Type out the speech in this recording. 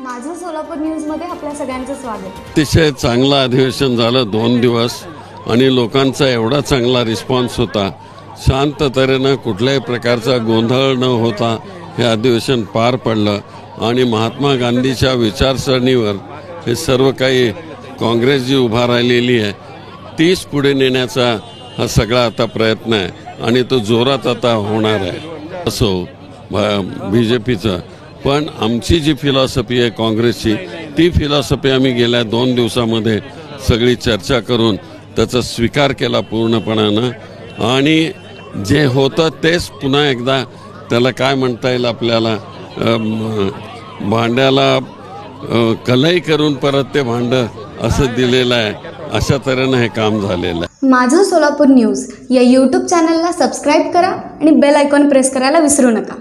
माझं सोलापूर न्यूजमध्ये आपल्या सगळ्यांचं स्वागत. अतिशय चांगलं अधिवेशन झालं दोन दिवस आणि लोकांचा एवढा चांगला रिस्पॉन्स होता. शांत तऱ्हेनं कुठल्याही प्रकारचा गोंधळ न होता हे अधिवेशन पार पडलं आणि महात्मा गांधीच्या विचारसरणीवर हे सर्व काही काँग्रेस जी उभा राहिलेली आहे. तीच पुढे नेण्याचा हा सगळा आता प्रयत्न आहे आणि तो जोरात आता होणार आहे. असो बी जे पीचा पण आमची जी फिलॉसॉफी आहे काँग्रेसची ती फिलॉसॉफी आम्ही गेल्या दोन दिवसामध्ये सगळी चर्चा करून त्याचा स्वीकार केला पूर्णपणानं. आणि जे होतं तेच पुन्हा एकदा त्याला काय म्हणता येईल आपल्याला भांड्याला कलई करून परत ते भांडं असं दिलेलं आहे अशा तऱ्हेनं हे काम झालेलं आहे. माझं सोलापूर न्यूज या यूट्यूब चॅनलला सबस्क्राईब करा आणि बेल आयकॉन प्रेस करायला विसरू नका.